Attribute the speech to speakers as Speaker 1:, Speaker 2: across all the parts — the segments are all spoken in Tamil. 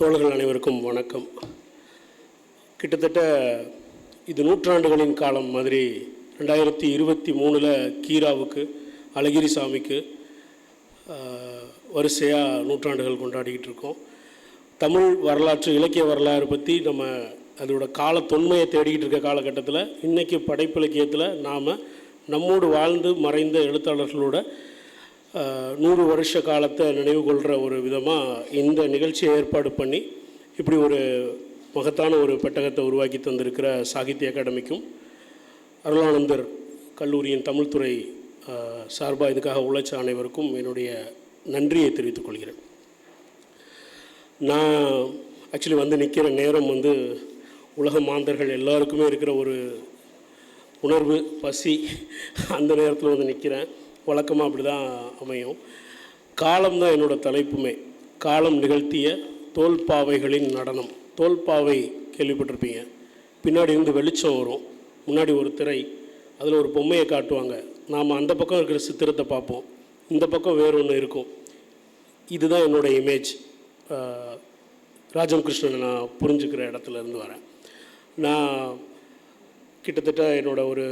Speaker 1: தோழர்கள் அனைவருக்கும் வணக்கம். கிட்டத்தட்ட இது நூற்றாண்டுகளின் காலம் மாதிரி ரெண்டாயிரத்தி இருபத்தி மூணில் கீராவுக்கு அழகிரி சாமிக்கு வரிசையாக நூற்றாண்டுகள் கொண்டாடிக்கிட்டு இருக்கோம். தமிழ் வரலாற்று இலக்கிய வரலாறு பற்றி நம்ம அதோட கால தொன்மையை தேடிக்கிட்டு இருக்க காலகட்டத்தில் இன்றைக்கி படைப்பிலக்கியத்தில் நாம் நம்மோடு வாழ்ந்து மறைந்த எழுத்தாளர்களோட நூறு வருஷ காலத்தை நினைவு கொள்கிற ஒரு விதமாக இந்த நிகழ்ச்சியை ஏற்பாடு பண்ணி இப்படி ஒரு மகத்தான ஒரு பெட்டகத்தை உருவாக்கி தந்திருக்கிற சாகித்ய அகாடமிக்கும் அருளானந்தர் கல்லூரியின் தமிழ்துறை சார்பாக இதுக்காக உழைச்ச அனைவருக்கும் என்னுடைய நன்றியை தெரிவித்துக் கொள்கிறேன். நான் ஆக்சுவலி வந்து நிற்கிற நேரம் வந்து உலக மாந்தர்கள் எல்லாருக்குமே இருக்கிற ஒரு உணர்வு பசி அந்த நேரத்தில் வந்து நிற்கிறேன் வழக்கமாக அப்படி தான் அமையும். காலம் தான் என்னோட தலைப்புமே. காலம் நிகழ்த்திய தோல்பாவைகளின் நடனம். தோல்பாவை கேள்விப்பட்டிருப்பீங்க. பின்னாடி இருந்து வெளிச்சம் வரும். முன்னாடி ஒரு திரை அதில் ஒரு பொம்மையை காட்டுவாங்க. நாம் அந்த பக்கம் இருக்கிற சித்திரத்தை பார்ப்போம். இந்த பக்கம் வேறு ஒன்று இருக்கும். இதுதான் என்னோட இமேஜ் ராஜம் கிருஷ்ணனை நான் புரிஞ்சுக்கிற இடத்துல இருந்து வரேன். நான் கிட்டத்தட்ட என்னோட ஒரு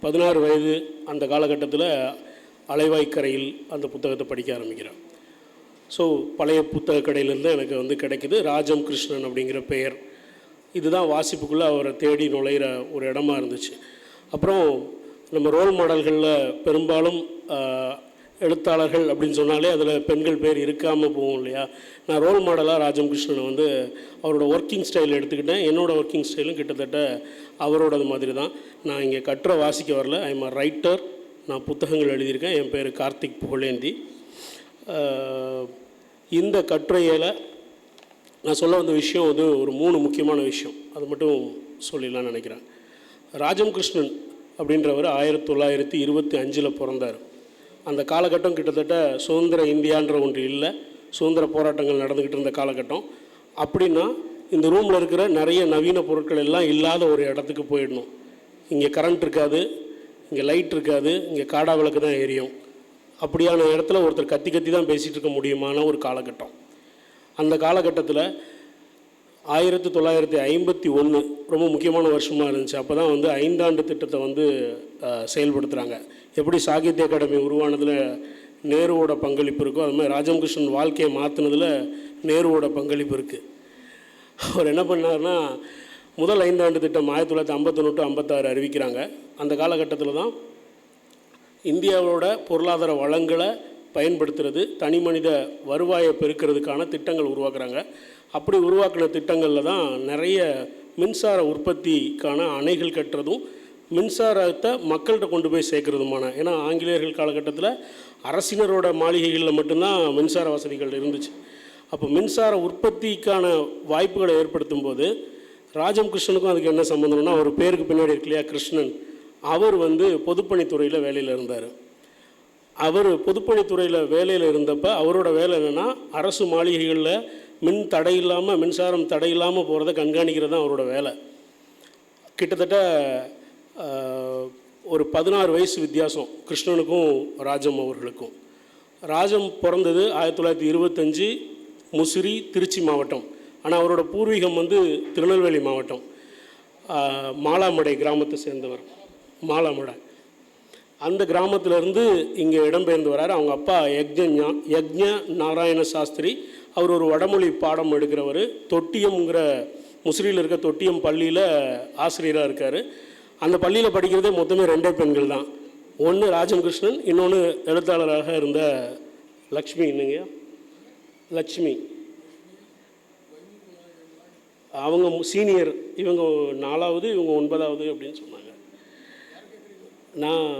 Speaker 1: பதினாறு வயது அந்த காலகட்டத்தில் அலைவாய்க்கரையில் அந்த புத்தகத்தை படிக்க ஆரம்பிக்கிறேன் ஸோ பழைய புத்தக கடையிலேருந்து எனக்கு வந்து கிடைக்கிது ராஜம் கிருஷ்ணன் அப்படிங்கிற பெயர். இதுதான் வாசிப்புக்குள்ளே அவரை தேடி நுழையிற ஒரு இடமா இருந்துச்சு. அப்புறம் நம்ம ரோல் மாடல்களில் பெரும்பாலும் எழுத்தாளர்கள் அப்படின்னு சொன்னாலே அதில் பெண்கள் பேர் இருக்காமல் போகும் இல்லையா? நான் ரோல் மாடலாக ராஜம் கிருஷ்ணனை வந்து அவரோட ஒர்க்கிங் ஸ்டைல் எடுத்துக்கிட்டேன். என்னோடய ஒர்க்கிங் ஸ்டைலும் கிட்டத்தட்ட அவரோடது மாதிரி தான் நான் இங்கே கட்டுரை வாசிக்க வரல. ஐ எம் அ ரைட்டர் நான் புத்தகங்கள் எழுதியிருக்கேன். என் பேர் கார்த்திக் புகழேந்தி. இந்த கட்டுரையில் நான் சொல்ல வந்த விஷயம் வந்து ஒரு மூணு முக்கியமான விஷயம். அது மட்டும் சொல்லிடலாம்னு நினைக்கிறேன். ராஜம் கிருஷ்ணன் அப்படின்றவர் ஆயிரத்தி தொள்ளாயிரத்தி இருபத்தி அஞ்சில் பிறந்தார். அந்த காலகட்டம் கிட்டத்தட்ட சுதந்திர இந்தியான்ற ஒன்று இல்லை. சுதந்திர போராட்டங்கள் நடந்துக்கிட்டு இருந்த காலகட்டம். அப்படின்னா இந்த ரூமில் இருக்கிற நிறைய நவீன பொருட்கள் எல்லாம் இல்லாத ஒரு இடத்துக்கு போயிடணும். இங்கே கரண்ட் இருக்காது இங்கே லைட் இருக்காது இங்கே காடா விளக்கு தான் எரியும். அப்படியான இடத்துல ஒருத்தர் கத்தி கத்தி தான் பேசிகிட்டு இருக்க முடியுமான ஒரு காலகட்டம். அந்த காலகட்டத்தில் ஆயிரத்தி தொள்ளாயிரத்தி ஐம்பத்தி ஒன்று ரொம்ப முக்கியமான வருஷமாக இருந்துச்சு. அப்போ தான் வந்து ஐந்தாண்டு திட்டத்தை வந்து செயல்படுத்துகிறாங்க எப்படி சாகித்ய அகாடமி உருவானதில் நேருவோட பங்களிப்பு இருக்கோ அது மாதிரி ராஜம்கிருஷ்ணன் வாழ்க்கையை மாற்றினதில் நேருவோட பங்களிப்பு இருக்குது அவர் என்ன பண்ணாருன்னா முதல் ஐந்தாண்டு திட்டம் ஆயிரத்தி தொள்ளாயிரத்தி ஐம்பத்தொன்று டு ஐம்பத்தாறு அறிவிக்கிறாங்க. அந்த காலகட்டத்தில் தான் இந்தியாவோட பொருளாதார வளங்களை பயன்படுத்துறது தனி மனித வருவாயை பெருக்கிறதுக்கான திட்டங்கள் உருவாக்குறாங்க. அப்படி உருவாக்கின திட்டங்களில் தான் நிறைய மின்சார உற்பத்திக்கான அணைகள் கட்டுறதும் மின்சாரத்தை மக்கள்கிட்ட கொண்டு போய் சேர்க்கறதுமான ஏன்னா ஆங்கிலேயர்கள் காலகட்டத்தில் அரசினரோட மாளிகைகளில் மட்டும்தான் மின்சார வசதிகள் இருந்துச்சு. அப்போ மின்சார உற்பத்திக்கான வாய்ப்புகளை ஏற்படுத்தும் போது ராஜம் கிருஷ்ணனுக்கும் அதுக்கு என்ன சம்மந்தம்னா அவர் பேருக்கு பின்னாடி இருக்கு இல்லையா கிருஷ்ணன். அவர் வந்து பொதுப்பணித்துறையில் வேலையில் இருந்தார். அவர் பொதுப்பணித்துறையில் வேலையில் இருந்தப்போ அவரோட வேலை என்னென்னா அரசு மாளிகைகளில் மின் தடை இல்லாமல் மின்சாரம் தடை இல்லாமல் போகிறத கண்காணிக்கிறது தான் அவரோட வேலை. கிட்டத்தட்ட ஒரு பதினாறு வயசு வித்தியாசம். கிருஷ்ணனுக்கும் ராஜம் அவர்களுக்கும். ராஜம் பிறந்தது ஆயிரத்தி தொள்ளாயிரத்தி இருபத்தஞ்சி முசிறி திருச்சி மாவட்டம். ஆனால் அவரோட பூர்வீகம் வந்து திருநெல்வேலி மாவட்டம். மாலாமடை கிராமத்தை சேர்ந்தவர். மாலாமடை. அந்த கிராமத்திலேருந்து இங்கே இடம்பெயர்ந்து வராரு. அவங்க அப்பா யக்ஞ யக்ஞ நாராயண சாஸ்திரி. அவர் ஒரு வடமொழி பாடம் எடுக்கிறவர். தொட்டியம்ங்கிற முசிறியில் இருக்க தொட்டியம் பள்ளியில் ஆசிரியராக இருக்கார். அந்த பள்ளியில் படிக்கிறதே மொத்தமே ரெண்டே பெண்கள் தான். ஒன்று ராஜம் கிருஷ்ணன் இன்னொன்று எழுத்தாளராக இருந்த லக்ஷ்மி என்னங்க லக்ஷ்மி. அவங்க சீனியர் இவங்க நாலாவது இவங்க ஒன்பதாவது அப்படின்னு சொன்னாங்க. நான்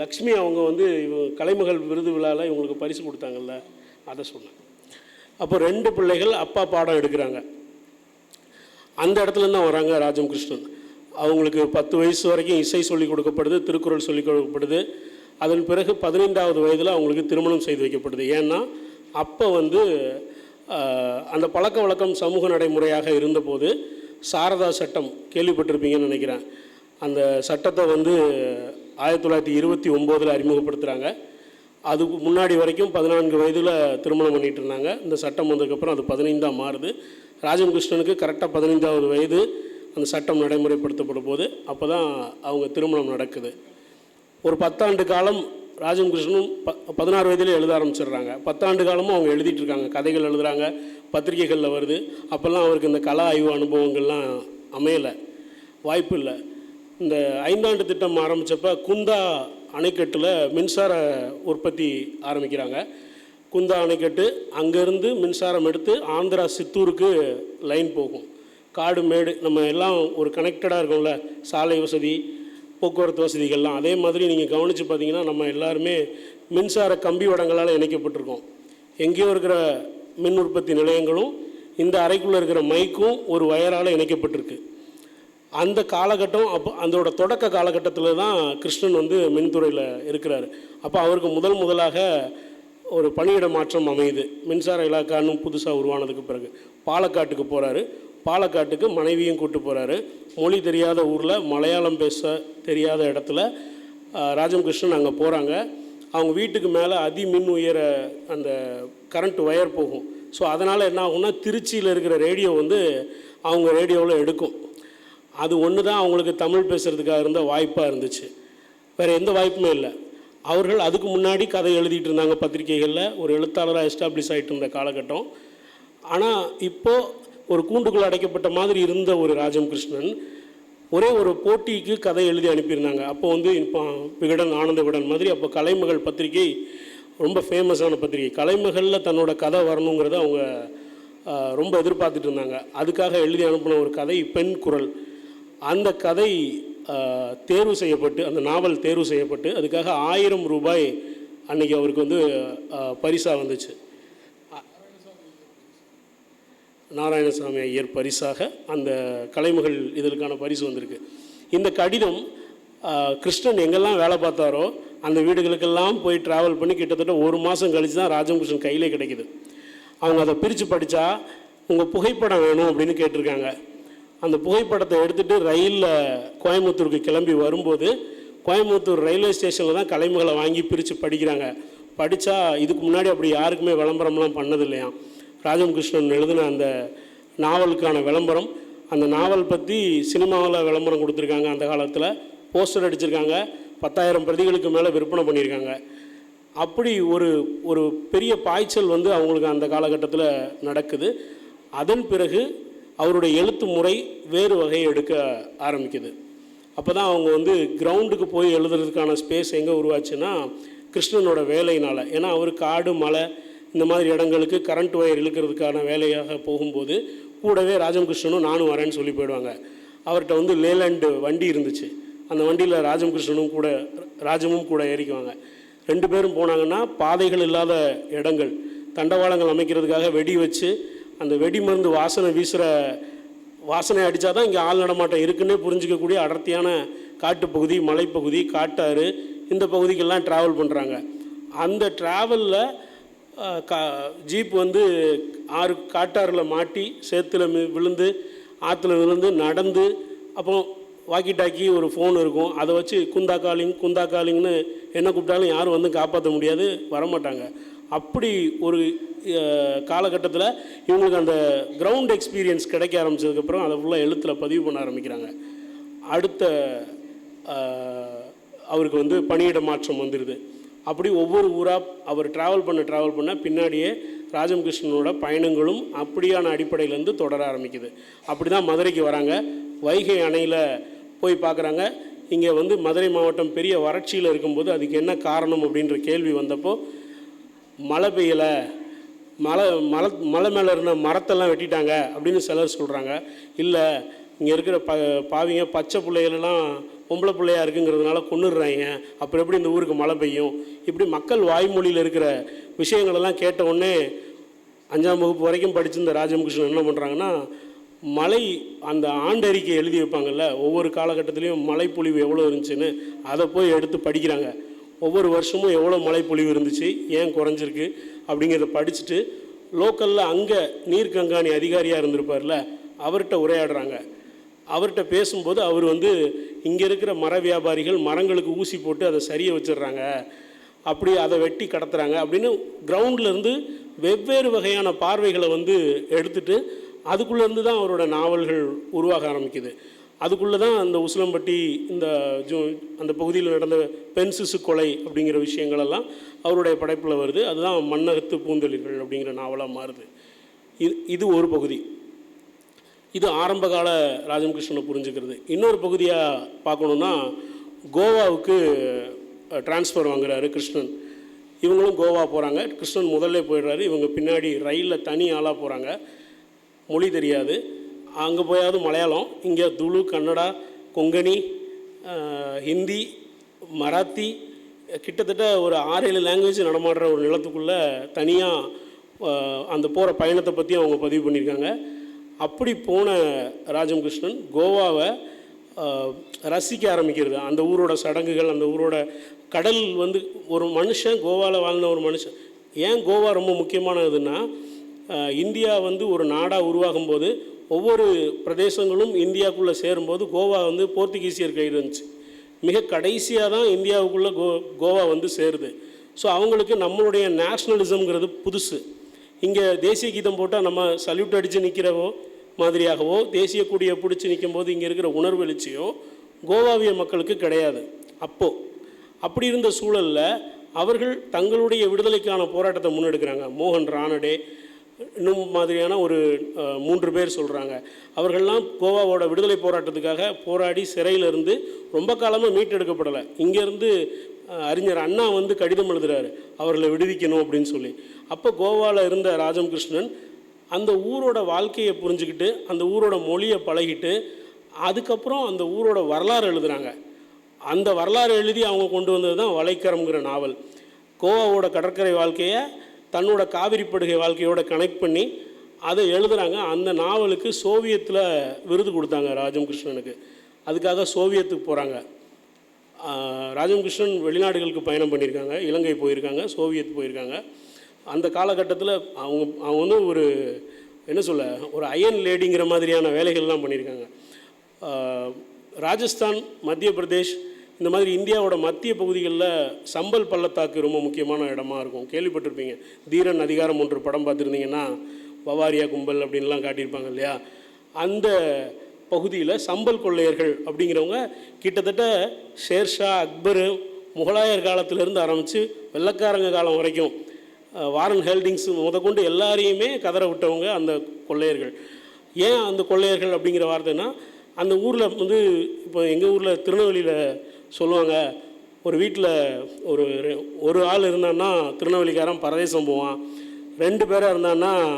Speaker 1: லக்ஷ்மி அவங்க வந்து இவங்க கலைமகள் விருது விழாவில் இவங்களுக்கு பரிசு கொடுத்தாங்கல்ல அதை சொன்னேன். அப்போ ரெண்டு பிள்ளைகள் அப்பா பாடம் எடுக்கிறாங்க. அந்த இடத்துல தான் வராங்க ராஜம் கிருஷ்ணன் அவங்களுக்கு பத்து வயசு வரைக்கும் இசை சொல்லிக் கொடுக்கப்படுது திருக்குறள் சொல்லிக் கொடுக்கப்படுது. அதன் பிறகு பதினைந்தாவது வயதில் அவங்களுக்கு திருமணம் செய்து வைக்கப்படுது. ஏன்னா அப்போ வந்து அந்த பழக்க வழக்கம் சமூக நடைமுறையாக இருந்தபோது சாரதா சட்டம் கேள்விப்பட்டிருப்பீங்கன்னு நினைக்கிறேன். அந்த சட்டத்தை வந்து ஆயிரத்தி தொள்ளாயிரத்தி இருபத்தி ஒம்போதில் அறிமுகப்படுத்துகிறாங்க அதுக்கு முன்னாடி வரைக்கும் பதினான்கு வயதில் திருமணம் பண்ணிகிட்டு இருந்தாங்க. இந்த சட்டம் வந்ததுக்கப்புறம் அது பதினைந்தாக மாறுது. ராஜன் கிருஷ்ணனுக்கு கரெக்டாக பதினைந்தாவது வயது. அந்த சட்டம் நடைமுறைப்படுத்தப்படும் போது அப்போ தான் அவங்க திருமணம் நடக்குது. ஒரு பத்தாண்டு காலம் ராஜன்கிருஷ்ணனும் ப பதினாறு வயதில் எழுத ஆரம்பிச்சிடுறாங்க. பத்தாண்டு காலமும் அவங்க எழுதிட்டு இருக்காங்க கதைகள் எழுதுகிறாங்க பத்திரிகைகளில் வருது. அப்போல்லாம் அவருக்கு இந்த கலா ஆய்வு அனுபவங்கள்லாம் அமையலை. வாய்ப்பு இல்லை. இந்த ஐந்தாண்டு திட்டம் ஆரம்பித்தப்ப குந்தா அணைக்கட்டில் மின்சார உற்பத்தி ஆரம்பிக்கிறாங்க. குந்தா அணைக்கட்டு அங்கேருந்து மின்சாரம் எடுத்து ஆந்திரா சித்தூருக்கு லைன் போகும். காடு மேடு நம்ம எல்லாம் ஒரு கனெக்டடாக இருக்கோம்ல. சாலை வசதி போக்குவரத்து வசதிகள்லாம். அதே மாதிரி நீங்கள் கவனித்து பார்த்தீங்கன்னா நம்ம எல்லாருமே மின்சார கம்பி வடங்களால் இணைக்கப்பட்டிருக்கோம். எங்கேயோ இருக்கிற மின் உற்பத்தி நிலையங்களும் இந்த அறைக்குள்ளே இருக்கிற மைக்கும் ஒரு வயரால் இணைக்கப்பட்டிருக்கு. அந்த காலகட்டம் அப்போ அதோட தொடக்க காலகட்டத்தில் தான் கிருஷ்ணன் வந்து மின்துறையில் இருக்கிறார். அப்போ அவருக்கு முதல் முதலாக ஒரு பணியிட மாற்றம் அமையுது. மின்சார இலாக்கான்னு புதுசாக உருவானதுக்கு பிறகு. பாலக்காட்டுக்கு போகிறாரு பாலக்காட்டுக்கு மனைவியும் கூட்டு போகிறாரு மொழி தெரியாத ஊரில் மலையாளம் பேச தெரியாத இடத்துல ஆஹ், ராஜம் கிருஷ்ணன் அங்கே போகிறாங்க அவங்க வீட்டுக்கு மேலே அதி மின் உயர அந்த கரண்ட் ஒயர் போகும். ஸோ அதனால் என்ன ஆகும்னா திருச்சியில் இருக்கிற ரேடியோ வந்து அவங்க ரேடியோவில் எடுக்கும். அது ஒன்று தான் அவங்களுக்கு தமிழ் பேசுகிறதுக்காக இருந்த வாய்ப்பாக இருந்துச்சு. வேறு எந்த வாய்ப்புமே இல்லை. அவர்கள் அதுக்கு முன்னாடி கதை எழுதிட்டு இருந்தாங்க பத்திரிகைகளில். ஒரு எழுத்தாளராக எஸ்டாப்ளிஷ் ஆகிட்டு இருந்த காலகட்டம். ஆனால் இப்போது ஒரு கூண்டுக்குள் அடைக்கப்பட்ட மாதிரி இருந்த ஒரு ராஜம் கிருஷ்ணன் ஒரே ஒரு போட்டிக்கு கதை எழுதி அனுப்பியிருந்தாங்க. அப்போ வந்து இப்போ விகடன் ஆனந்த விகடன் மாதிரி அப்போ கலைமகள் பத்திரிகை ரொம்ப ஃபேமஸான பத்திரிகை. கலைமகளில் தன்னோட கதை வரணுங்கிறத அவங்க ரொம்ப எதிர்பார்த்துட்டு இருந்தாங்க. அதுக்காக எழுதி அனுப்பின ஒரு கதை பெண் குரல். அந்த கதை தேர்வு செய்யப்பட்டு அந்த நாவல் தேர்வு செய்யப்பட்டு அதுக்காக ஆயிரம் ரூபாய் அன்னைக்கு அவருக்கு வந்து பரிசாக வந்துச்சு. நாராயணசாமி ஐயர் பரிசாக அந்த கலைமகள் இதற்கான பரிசு வந்திருக்கு. இந்த கடிதம் கிருஷ்ணன் எங்கெல்லாம் வேலை பார்த்தாரோ அந்த வீடுகளுக்கெல்லாம் போய் ட்ராவல் பண்ணி கிட்டத்தட்ட ஒரு மாதம் கழித்து தான் ராஜங்கிருஷ்ணன் கையிலே கிடைக்குது. அவங்க அதை பிரித்து படித்தா உங்கள் புகைப்படம் வேணும் அப்படின்னு கேட்டிருக்காங்க. அந்த புகைப்படத்தை எடுத்துகிட்டு ரயிலில் கோயம்புத்தூருக்கு கிளம்பி வரும்போது கோயம்புத்தூர் ரயில்வே ஸ்டேஷனில் தான் கலைமகளை வாங்கி பிரித்து படிக்கிறாங்க. படித்தா இதுக்கு முன்னாடி அப்படி யாருக்குமே விளம்பரம்லாம் பண்ணது ராஜமகிருஷ்ணன் எழுதின அந்த நாவலுக்கான விளம்பரம். அந்த நாவல் பற்றி சினிமாவில் விளம்பரம் கொடுத்துருக்காங்க அந்த காலத்தில். போஸ்டர் அடிச்சிருக்காங்க. பத்தாயிரம் பிரதிகளுக்கு மேலே விற்பனை பண்ணியிருக்காங்க அப்படி ஒரு ஒரு பெரிய பாய்ச்சல் வந்து அவங்களுக்கு அந்த காலகட்டத்தில் நடக்குது. அதன் பிறகு அவருடைய எழுத்து முறை வேறு வகையை எடுக்க ஆரம்பிக்குது. அப்போ தான் அவங்க வந்து கிரவுண்டுக்கு போய் எழுதுறதுக்கான ஸ்பேஸ் எங்கே உருவாச்சுன்னா கிருஷ்ணனோட வேலையினால். ஏன்னா அவர் காடு மலை இந்த மாதிரி இடங்களுக்கு கரண்ட் ஒயர் இழுக்கிறதுக்கான வேலையாக போகும்போது கூடவே ராஜம்கிருஷ்ணனும் நானும் வரேன்னு சொல்லி போயிடுவாங்க. அவர்கிட்ட வந்து லேலண்டு வண்டி இருந்துச்சு. அந்த வண்டியில் ராஜம்கிருஷ்ணனும் கூட ராஜமும் கூட ஏறிக்குவாங்க. ரெண்டு பேரும் போனாங்கன்னா பாதைகள் இல்லாத இடங்கள். தண்டவாளங்கள் அமைக்கிறதுக்காக வெடி வச்சு அந்த வெடி மருந்து வாசனை வீசுகிற வாசனை அடித்தா தான் இங்கே ஆள் நடமாட்டம் இருக்குன்னே புரிஞ்சிக்கக்கூடிய அடர்த்தியான காட்டுப்பகுதி மலைப்பகுதி காட்டாறு இந்த பகுதிக்கெல்லாம் ட்ராவல் பண்ணுறாங்க அந்த ட்ராவலில் கா ஜீப் வந்து ஆறு காட்டாறில் மாட்டி சேத்துல விழுந்து ஆற்றுல விழுந்து நடந்து அப்புறம் வாக்கி டாக்கி ஒரு ஃபோன் இருக்கும். அதை வச்சு குந்தா காலிங் குந்தா காலிங்னு என்ன கூப்பிட்டாலும் யாரும் வந்து காப்பாற்ற முடியாது வரமாட்டாங்க. அப்படி ஒரு காலகட்டத்தில் இவங்களுக்கு அந்த கிரவுண்ட் எக்ஸ்பீரியன்ஸ் கிடைக்க ஆரம்பிச்சதுக்கப்புறம் அதை ஃபுல்லாக எழுத்தில் பதிவு பண்ண ஆரம்பிக்கிறாங்க. அடுத்த அவருக்கு வந்து பணியிட மாற்றம் வந்துடுது அப்படி ஒவ்வொரு ஊராக அவர் ட்ராவல் பண்ண ட்ராவல் பண்ண பின்னாடியே ராஜமகிருஷ்ணனோட பயணங்களும் அப்படியான அடிப்படையிலேருந்து தொடர ஆரம்பிக்குது. அப்படி தான் மதுரைக்கு வராங்க. வைகை அணையில் போய் பார்க்குறாங்க. இங்கே வந்து மதுரை மாவட்டம் பெரிய வறட்சியில் இருக்கும்போது அதுக்கு என்ன காரணம் அப்படின்ற கேள்வி வந்தப்போ மழை பெய்யலை. மலை மலை மலை மேலே இருந்த மரத்தெல்லாம் வெட்டிட்டாங்க அப்படின்னு சிலர் சொல்கிறாங்க இல்லை இங்கே இருக்கிற ப பாவிங்க பச்சை பிள்ளைகளெல்லாம் பொம்பளை பிள்ளையா இருக்குங்கிறதுனால கொண்டுடுறாங்க அப்புறம் எப்படி இந்த ஊருக்கு மழை பெய்யும்? இப்படி மக்கள் வாய்மொழியில் இருக்கிற விஷயங்களெல்லாம் கேட்ட உடனே அஞ்சாம் வகுப்பு வரைக்கும் படிச்சிருந்த ராஜமுகிருஷ்ணன் என்ன பண்ணுறாங்கன்னா மழை அந்த ஆண்டறிக்கை எழுதி வைப்பாங்கல்ல ஒவ்வொரு காலகட்டத்திலையும் மழைப்பொழிவு எவ்வளோ இருந்துச்சுன்னு அதை போய் எடுத்து படிக்கிறாங்க. ஒவ்வொரு வருஷமும் எவ்வளோ மழைப்பொழிவு இருந்துச்சு ஏன் குறைஞ்சிருக்கு அப்படிங்கிறத படிச்சுட்டு லோக்கலில் அங்கே நீர் கண்காணி அதிகாரியாக இருந்திருப்பார்ல அவர்கிட்ட உரையாடுறாங்க. அவர்கிட்ட பேசும்போது அவர் வந்து இங்கே இருக்கிற மர வியாபாரிகள் மரங்களுக்கு ஊசி போட்டு அதை சரிய வச்சிடுறாங்க. அப்படி அதை வெட்டி கடத்துகிறாங்க அப்படின்னு கிரவுண்ட்லேருந்து வெவ்வேறு வகையான பார்வைகளை வந்து எடுத்துட்டு அதுக்குள்ளேருந்து தான் அவரோட நாவல்கள் உருவாக ஆரம்பிக்குது. அதுக்குள்ளே தான் அந்த உசிலம்பட்டி இந்த ஜூ அந்த பகுதியில் நடந்த பெண் சிசு கொலை அப்படிங்கிற விஷயங்களெல்லாம் அவருடைய படைப்பில் வருது. அதுதான் மன்னகத்து பூந்தொழில்கள் அப்படிங்கிற நாவலாக மாறுது. இது இது ஒரு பகுதி. இது ஆரம்பகால ராஜமகிருஷ்ணனை புரிஞ்சுக்கிறது. இன்னொரு பகுதியாக பார்க்கணுன்னா கோவாவுக்கு ட்ரான்ஸ்ஃபர் வாங்குறாரு கிருஷ்ணன். இவங்களும் கோவா போகிறாங்க கிருஷ்ணன் முதல்ல போயிடுறாரு. இவங்க பின்னாடி ரயிலில் தனி ஆளாக போகிறாங்க மொழி தெரியாது. அங்கே போயாவது மலையாளம் இங்கே துளு கன்னடா கொங்கணி ஹிந்தி மராத்தி கிட்டத்தட்ட ஒரு ஆறு ஏழு லாங்குவேஜ் நடமாடுற ஒரு நிலத்துக்குள்ளே தனியாக அந்த போகிற பயணத்தை பற்றி அவங்க பதிவு பண்ணியிருக்காங்க. அப்படி போன ராஜகிருஷ்ணன் கோவாவை ரசிக்க ஆரம்பிக்கிறது. அந்த ஊரோட சடங்குகள் அந்த ஊரோட கடல் வந்து ஒரு மனுஷன் கோவாவில் வாழ்ந்த ஒரு மனுஷன். ஏன் கோவா ரொம்ப முக்கியமானதுன்னா இந்தியா வந்து ஒரு நாடாக உருவாகும் போது ஒவ்வொரு பிரதேசங்களும் இந்தியாவுக்குள்ளே சேரும்போது கோவா வந்து போர்த்துகீசியர் கையில் இருந்துச்சு. மிக கடைசியாக தான் இந்தியாவுக்குள்ளே கோ கோவா வந்து சேருது. ஸோ அவங்களுக்கு நம்மளுடைய நேஷ்னலிசம்ங்கிறது புதுசு. இங்கே தேசிய கீதம் போட்டால் நம்ம சல்யூட் அடித்து நிற்கிறவோ மாதிரியாகவோ தேசிய கொடியை பிடிச்சி நிற்கும் போது இங்கே இருக்கிற உணர்வு எழுச்சியோ கோவாவிய மக்களுக்கு கிடையாது. அப்போது அப்படி இருந்த சூழலில் அவர்கள் தங்களுடைய விடுதலைக்கான போராட்டத்தை முன்னெடுக்கிறாங்க. மோகன் ரானடே இன்னும் மாதிரியான ஒரு மூன்று பேர் சொல்கிறாங்க அவர்கள்லாம் கோவாவோட விடுதலை போராட்டத்துக்காக போராடி சிறையிலிருந்து ரொம்ப காலமாக மீட்டெடுக்கப்படலை. இங்கேருந்து அறிஞர் அண்ணா வந்து கடிதம் எழுதுகிறாரு அவர்களை விடுவிக்கணும் அப்படின்னு சொல்லி. அப்போ கோவாவில் இருந்த ராஜம் கிருஷ்ணன் அந்த ஊரோட வாழ்க்கையை புரிஞ்சுக்கிட்டு அந்த ஊரோட மொழியை பழகிட்டு அதுக்கப்புறம் அந்த ஊரோட வரலாறு எழுதுகிறாங்க அந்த வரலாறு எழுதி அவங்க கொண்டு வந்தது தான் வலைக்கரம்ங்கிற நாவல். கோவாவோட கடற்கரை வாழ்க்கையை தன்னோட காவிரி படுகை வாழ்க்கையோட கனெக்ட் பண்ணி அதை எழுதுகிறாங்க அந்த நாவலுக்கு சோவியத்தில் விருது கொடுத்தாங்க ராஜம் கிருஷ்ணனுக்கு அதுக்காக சோவியத்துக்கு போகிறாங்க ராஜம் கிருஷ்ணன் வெளிநாடுகளுக்கு பயணம் பண்ணியிருக்காங்க. இலங்கை போயிருக்காங்க. சோவியத் போயிருக்காங்க. அந்த காலகட்டத்தில் அவங்க அவங்க வந்து ஒரு என்ன சொல்ல ஒரு அயன் லேடிங்கிற மாதிரியான வேலைகள்லாம் பண்ணியிருக்காங்க. ராஜஸ்தான் மத்திய பிரதேஷ் இந்த மாதிரி இந்தியாவோட மத்திய பகுதிகளில் சம்பல் பள்ளத்தாக்கு ரொம்ப முக்கியமான இடமா இருக்கும். கேள்விப்பட்டிருப்பீங்க. தீரன் அதிகாரம் ஒன்று படம் பார்த்துருந்தீங்கன்னா பவாரியா கும்பல் அப்படின்லாம் காட்டியிருப்பாங்க இல்லையா? அந்த பகுதியில் சம்பல் கொள்ளையர்கள் அப்படிங்கிறவங்க கிட்டத்தட்ட ஷேர்ஷா அக்பர் முகலாயர் காலத்திலேருந்து ஆரம்பித்து வெள்ளக்காரங்க காலம் வரைக்கும் வாரன் ஹெல்டிங்ஸ் முதற்கொண்டு எல்லாரையுமே கதற விட்டவங்க அந்த கொள்ளையர்கள். ஏன் அந்த கொள்ளையர்கள் அப்படிங்கிற வார்த்தைன்னா அந்த ஊரில் வந்து இப்போ எங்கள் ஊரில் திருநெல்வேலியில் சொல்லுவாங்க ஒரு வீட்டில் ஒரு ரெ- ஒரு ஆள் இருந்தான்னா திருநெல்வேலிக்காரன் பரதேசம் போவான். ரெண்டு பேராக இருந்தான்னா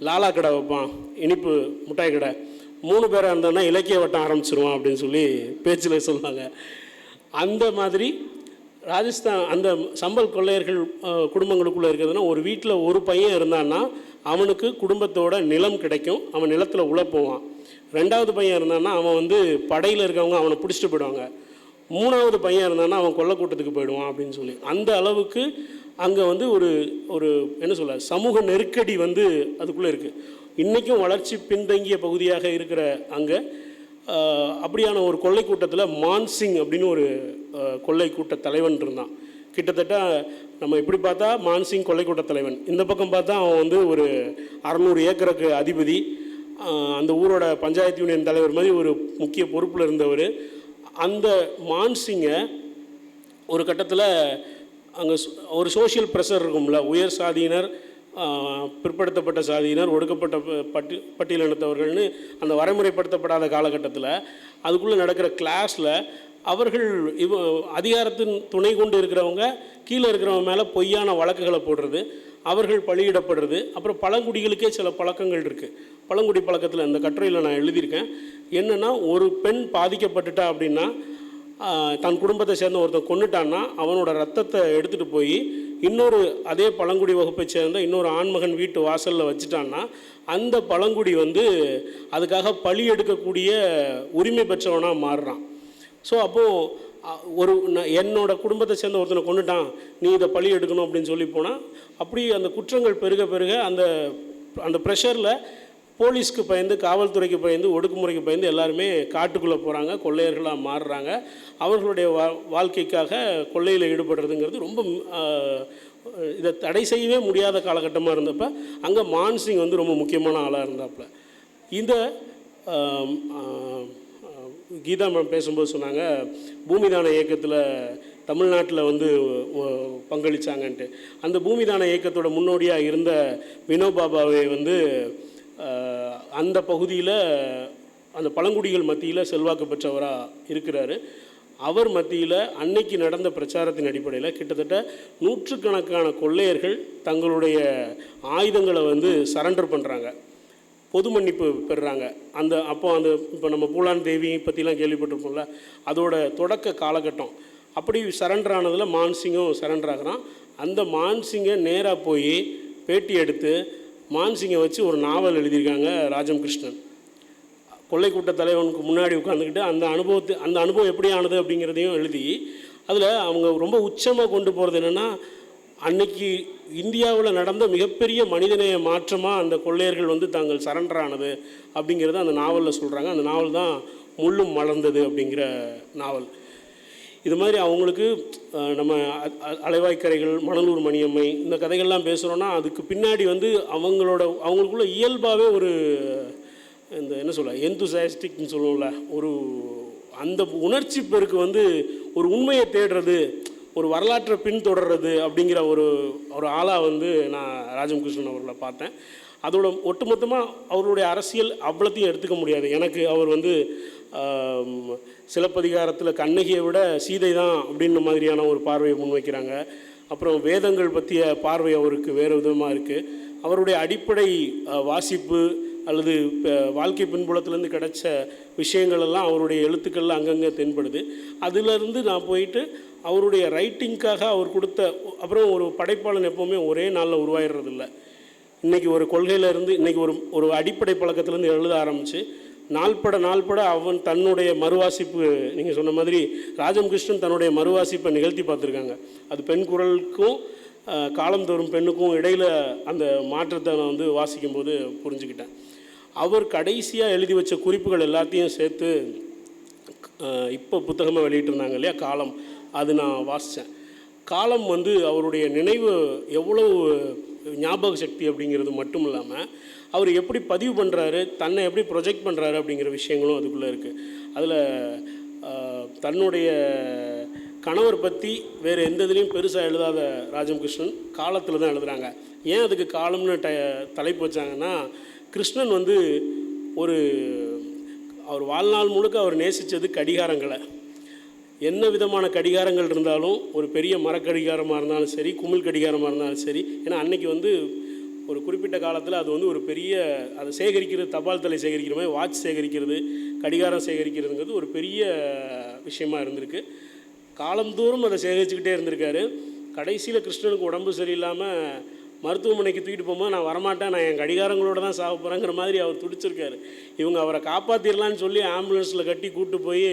Speaker 1: லாலா கடை வைப்பான் இனிப்பு மிட்டாய் கடை. மூணு பேராக இருந்தான்னா இலக்கிய வட்டம் ஆரம்பிச்சிருவான் அப்படின்னு சொல்லி பேச்சில் சொல்லுவாங்க. அந்த மாதிரி ராஜஸ்தான் அந்த சம்பல் கொள்ளையர்கள் குடும்பங்களுக்குள்ளே இருக்கிறதுனா ஒரு வீட்டில் ஒரு பையன் இருந்தான்னா அவனுக்கு குடும்பத்தோட நிலம் கிடைக்கும். அவன் நிலத்தில் உழப்போவான் ரெண்டாவது பையன் இருந்தான்னா அவன் வந்து படையில் இருக்கவங்க அவனை பிடிச்சிட்டு போயிடுவாங்க. மூணாவது பையன் இருந்தான்னா அவன் கொல்லக்கூட்டத்துக்கு போயிடுவான் அப்படின்னு சொல்லி. அந்த அளவுக்கு அங்கே வந்து ஒரு ஒரு என்ன சொல்ல சமூக நெருக்கடி வந்து அதுக்குள்ளே இருக்குது இன்றைக்கும் வளர்ச்சி பின்தங்கிய பகுதியாக இருக்கிற அங்கே அப்படியான ஒரு கொள்ளை கூட்டத்தில் மான்சிங் அப்படின்னு ஒரு கொள்ளை கூட்ட தலைவன் இருந்தான். கிட்டத்தட்ட நம்ம இப்படி பார்த்தா மான்சிங் கொள்ளை கூட்ட தலைவன். இந்த பக்கம் பார்த்தா அவன் வந்து ஒரு அறநூறு ஏக்கருக்கு அதிபதி. அந்த ஊரோட பஞ்சாயத்து யூனியன் தலைவர் மாதிரி ஒரு முக்கிய பொறுப்பில் இருந்தவர். அந்த மான்சிங்கை ஒரு கட்டத்தில் அங்கே ஒரு சோஷியல் ப்ரெஷர் இருக்கும்ல. உயர் சாதியினர் பிற்படுத்தப்பட்ட சாதியினர் ஒடுக்கப்பட்ட ப- பட்டி பட்டியலினத்தவர்கள்னு அந்த வரைமுறைப்படுத்தப்படாத காலகட்டத்தில் அதுக்குள்ளே நடக்கிற கிளாஸில் அவர்கள் இவ அதிகாரத்தின் துணை கொண்டு இருக்கிறவங்க கீழே இருக்கிறவங்க மேலே பொய்யான வழக்குகளை போடுறது அவர்கள் பலியிடப்படுறது அப்புறம் பழங்குடிகளுக்கே சில பழக்கங்கள் இருக்குது பழங்குடி பழக்கத்தில் இந்த கட்டுரையில் நான் எழுதியிருக்கேன். என்னென்னா ஒரு பெண் பாதிக்கப்பட்டுட்டா அப்படின்னா தன் குடும்பத்தை சேர்ந்த ஒருத்தன் கொன்னுட்டான்னா அவனோட ரத்தத்தை எடுத்துகிட்டு போய் இன்னொரு அதே பழங்குடி வகுப்பை சேர்ந்த இன்னொரு ஆண்மகன் வீட்டு வாசலில் வச்சுட்டான்னா அந்த பழங்குடி வந்து அதுக்காக பழி எடுக்கக்கூடிய உரிமை பெற்றவனாக மாறுறான். ஸோ அப்போது ஒரு நான் குடும்பத்தை சேர்ந்த ஒருத்தனை கொண்டுட்டான் நீ இதை பழி எடுக்கணும் அப்படின்னு சொல்லி போனால் அப்படி அந்த குற்றங்கள் பெருக பெருக அந்த அந்த ப்ரெஷரில் போலீஸ்க்கு பயந்து காவல்துறைக்கு பயந்து ஒடுக்குமுறைக்கு பயந்து எல்லாருமே காட்டுக்குள்ளே போகிறாங்க கொள்ளையர்களாக மாறுறாங்க. அவர்களுடைய வா வாழ்க்கைக்காக கொள்ளையில் ஈடுபடுறதுங்கிறது ரொம்ப இதை தடை செய்யவே முடியாத காலகட்டமாக இருந்தப்போ அங்கே மான்சிங் வந்து ரொம்ப முக்கியமான ஆளாக இருந்தாப்புல இந்த கீதா மேம் பேசும்போது சொன்னாங்க பூமிதான இயக்கத்தில் தமிழ்நாட்டில் வந்து பங்களித்தாங்கன்ட்டு பங்களிச்சாங்கன்ட்டு. அந்த பூமிதான இயக்கத்தோட முன்னோடியாக இருந்த வினோபாபாவை வந்து அந்த பகுதியில் அந்த பழங்குடிகள் மத்தியில் செல்வாக்கு பெற்றவராக இருக்கிறாரு. அவர் மத்தியில் அன்னைக்கு நடந்த பிரச்சாரத்தின் அடிப்படையில் கிட்டத்தட்ட நூற்றுக்கணக்கான கொள்ளையர்கள் தங்களுடைய ஆயுதங்களை வந்து சரண்டர் பண்ணுறாங்க பொது மன்னிப்பு பெறுறாங்க. அந்த அப்போ அந்த இப்போ நம்ம பூலான் தேவி பற்றிலாம் கேள்விப்பட்டிருப்போம்ல அதோட தொடக்க காலகட்டம். அப்படி சரண்டர் ஆனதில் மான்சிங்கும் சரண்டர் ஆகிறான். அந்த மான்சிங்கை நேராக போய் பேட்டி எடுத்து மான்சிங்கை வச்சு ஒரு நாவல் எழுதியிருக்காங்க ராஜம் கிருஷ்ணன் கொள்ளை கூட்ட தலைவனுக்கு முன்னாடி உட்காந்துக்கிட்டு அந்த அனுபவத்தை அந்த அனுபவம் எப்படி ஆனது அப்படிங்கிறதையும் எழுதி அதில் அவங்க ரொம்ப உச்சமாக கொண்டு போகிறது என்னென்னா அன்னைக்கு இந்தியாவில் நடந்த மிகப்பெரிய மனிதநேய மாற்றமாக அந்த கொள்ளையர்கள் வந்து தாங்கள் சரண்டர் ஆனது அப்படிங்கிறத அந்த நாவலில் சொல்கிறாங்க அந்த நாவல் தான் முள்ளும் மலர்ந்தது அப்படிங்கிற நாவல். இது மாதிரி அவங்களுக்கு நம்ம அ- அலைவாய்க்கரைகள் மணலூர் மணியம்மை இந்த கதைகள்லாம் பேசுகிறோன்னா அதுக்கு பின்னாடி வந்து அவங்களோட அவங்களுக்குள்ள இயல்பாகவே ஒரு இந்த என்ன சொல்ல எந்தூசாஸ்டிக்னு சொல்லுவோம்ல ஒரு அந்த உணர்ச்சி பெருக்கு வந்து ஒரு உண்மையை தேடுறது ஒரு வரலாற்றை பின்தொடர்றது அப்படிங்கிற ஒரு ஒரு ஆளாக வந்து நான் ராஜன்கிருஷ்ணன் அவர்களை பார்த்தேன். அதோட ஒட்டுமொத்தமாக அவருடைய அரசியல் அவ்வளோத்தையும் எடுத்துக்க முடியாது. எனக்கு அவர் வந்து சிலப்பதிகாரத்தில் கண்ணகியை விட சீதை தான் அப்படின்ற மாதிரியான ஒரு பார்வையை முன்வைக்கிறாங்க. அப்புறம் வேதங்கள் பற்றிய பார்வை அவருக்கு வேறு விதமாக இருக்குது அவருடைய அடிப்படை வாசிப்பு அல்லது வாழ்க்கை பின்புலத்திலேருந்து கிடைச்ச விஷயங்கள் எல்லாம் அவருடைய எழுத்துக்களில் அங்கங்கே தென்படுது. அதிலிருந்து நான் போயிட்டு அவருடைய ரைட்டிங்க்காக அவர் கொடுத்த அப்புறம் ஒரு படைப்பாளன் எப்போவுமே ஒரே நாளில் உருவாயிடுறதில்ல. இன்றைக்கி ஒரு கொள்கையில இருந்து இன்னைக்கு ஒரு ஒரு அடிப்படை பழக்கத்திலேருந்து எழுத ஆரம்பித்து நாள்பட நாள்பட அவன் தன்னுடைய மறுவாசிப்பு நீங்கள் சொன்ன மாதிரி ராஜம் கிருஷ்ணன் தன்னுடைய மறுவாசிப்பை நிகழ்த்தி பார்த்துருக்காங்க. அது பெண் குரலுக்கும் அஹ், காலந்தோறும் பெண்ணுக்கும் இடையில் அந்த மாற்றத்தை நான் வந்து வாசிக்கும்போது புரிஞ்சுக்கிட்டேன். அவர் கடைசியாக எழுதி வச்ச குறிப்புகள் எல்லாத்தையும் சேர்த்து இப்போ புத்தகமாக வெளியிட்டிருந்தாங்க இல்லையா? காலம். அது நான் வாசித்தேன் காலம் வந்து அவருடைய நினைவு எவ்வளவு ஞாபக சக்தி அப்படிங்கிறது மட்டும் இல்லாமல் அவர் எப்படி பதிவு பண்ணுறாரு தன்னை எப்படி ப்ரொஜெக்ட் பண்ணுறாரு அப்படிங்கிற விஷயங்களும் அதுக்குள்ளே இருக்குது அதில் தன்னுடைய கணவர் பற்றி வேறு எந்த இதுலேயும் பெருசாக எழுதாத ராஜம் கிருஷ்ணன் காலத்தில் தான் எழுதுகிறாங்க ஏன் அதுக்கு காலம்னு ட தலைப்பு வச்சாங்கன்னா கிருஷ்ணன் வந்து ஒரு அவர் வாழ்நாள் முழுக்க அவர் நேசித்தது கடிகாரங்களை. என்ன விதமான கடிகாரங்கள் இருந்தாலும் ஒரு பெரிய மரக்கடிகாரமாக இருந்தாலும் சரி குமிழ் கடிகாரமாக இருந்தாலும் சரி ஏன்னா அன்னைக்கு வந்து ஒரு குறிப்பிட்ட காலத்தில் அது வந்து ஒரு பெரிய அதை சேகரிக்கிறது தபால் தலை சேகரிக்கிற மாதிரி வாட்ச் சேகரிக்கிறது கடிகாரம் சேகரிக்கிறதுங்கிறது ஒரு பெரிய விஷயமாக இருந்திருக்கு. காலந்தோறும் அதை சேகரிச்சுக்கிட்டே இருந்திருக்காரு. கடைசியில் கிருஷ்ணனுக்கு உடம்பு சரியில்லாமல் மருத்துவமனைக்கு தூக்கிட்டு போகும்போது நான் வரமாட்டேன் நான் என் கடிகாரங்களோட தான் சாக போகிறேங்கிற மாதிரி அவர் துடிச்சிருக்காரு. இவங்க அவரை காப்பாற்றிடலான்னு சொல்லி ஆம்புலன்ஸில் கட்டி கூப்பிட்டு போய்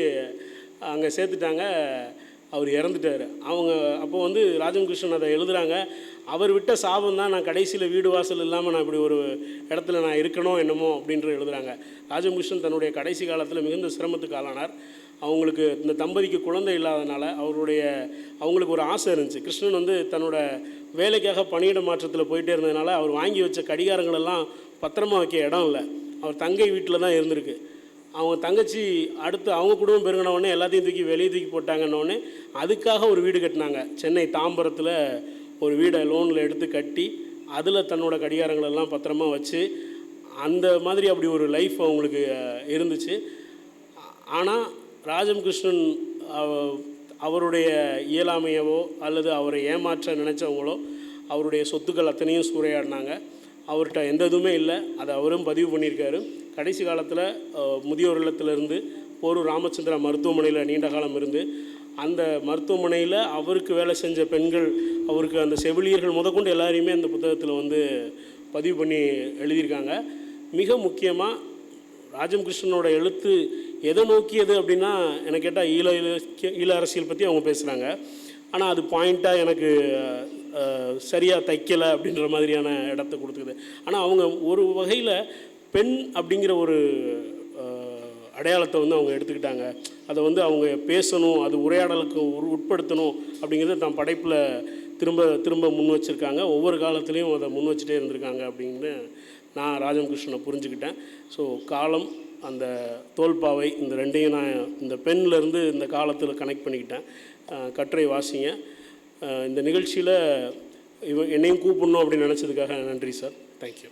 Speaker 1: அங்கே சேர்த்துட்டாங்க. அவர் இறந்துட்டார். அவங்க அப்போ வந்து ராஜம் கிருஷ்ணன் அதை எழுதுகிறாங்க அவர் விட்ட சாபம் தான் நான் கடைசியில் வீடு வாசல் இல்லாமல் நான் இப்படி ஒரு இடத்துல நான் இருக்கணும் என்னமோ அப்படின்ற எழுதுகிறாங்க ராஜம் கிருஷ்ணன் தன்னுடைய கடைசி காலத்தில் மிகுந்த சிரமத்துக்கு ஆளானார். அவங்களுக்கு இந்த தம்பதிக்கு குழந்தை இல்லாதனால அவருடைய அவங்களுக்கு ஒரு ஆசை இருந்துச்சு. கிருஷ்ணன் வந்து தன்னோட வேலைக்காக பணியிட மாற்றத்தில் போயிட்டே இருந்ததுனால அவர் வாங்கி வச்ச கடிகாரங்களெல்லாம் பத்திரமா வைக்க இடம் இல்லை. அவர் தங்கை வீட்டில் தான் இருந்திருக்கு. அவங்க தங்கச்சி அடுத்து அவங்க குடும்பம் பெருங்கினவுடனே எல்லாத்தையும் தூக்கி வெளியே தூக்கி போட்டாங்கன்னொடனே அதுக்காக ஒரு வீடு கட்டினாங்க. சென்னை தாம்பரத்தில் ஒரு வீடை லோனில் எடுத்து கட்டி அதில் தன்னோட கடிகாரங்களெல்லாம் பத்திரமா வச்சு அந்த மாதிரி அப்படி ஒரு லைஃப் அவங்களுக்கு இருந்துச்சு. ஆனால் ராஜம் கிருஷ்ணன் அவருடைய இயலாமையவோ அல்லது அவரை ஏமாற்ற நினச்சவங்களோ அவருடைய சொத்துக்கள் அத்தனையும் சூறையாடினாங்க. அவர்கிட்ட எந்த இதுவுமே இல்லை. அதை அவரும் பதிவு பண்ணியிருக்காரு. கடைசி காலத்தில் முதியோர் இல்லத்திலிருந்து போரூர் ராமச்சந்திரா மருத்துவமனையில் நீண்ட காலம் இருந்து அந்த மருத்துவமனையில் அவருக்கு வேலை செஞ்ச பெண்கள் அவருக்கு அந்த செவிலியர்கள் முதற்கொண்டு எல்லாரையுமே அந்த புத்தகத்தில் வந்து பதிவு பண்ணி எழுதியிருக்காங்க. மிக முக்கியமாக ராஜம் கிருஷ்ணனோட எழுத்து எதை நோக்கியது அப்படின்னா எனக்கு கேட்டால் ஈழ இலக்கிய- ஈழ அரசியல் பற்றி அவங்க பேசுகிறாங்க ஆனால் அது பாயிண்ட்டாக எனக்கு சரியாக தைக்கலை அப்படின்ற மாதிரியான இடத்த கொடுத்துக்குது. ஆனால் அவங்க ஒரு வகையில் பெண் அப்படிங்கிற ஒரு அடையாளத்தை வந்து அவங்க எடுத்துக்கிட்டாங்க. அதை வந்து அவங்க பேசணும் அது உரையாடலுக்கு உரு- உட்படுத்தணும் அப்படிங்கிறத தான் படைப்பில் திரும்ப திரும்ப முன் வச்சுருக்காங்க. ஒவ்வொரு காலத்துலேயும் அதை முன் வச்சுட்டே இருந்திருக்காங்க அப்படின்னு நான் ராஜம் கிருஷ்ணனை புரிஞ்சுக்கிட்டேன். ஸோ காலம் அந்த தோல்பாவை இந்த ரெண்டையும் நான் இந்த பெண்ணிலேருந்து இந்த காலத்தில் கனெக்ட் பண்ணிக்கிட்டேன். கட்டுரை வாசிங்க. இந்த நிகழ்ச்சியில் இவ என்னையும் கூப்பிடணும் அப்படின்னு நினச்சதுக்காக நன்றி சார். தேங்க்யூ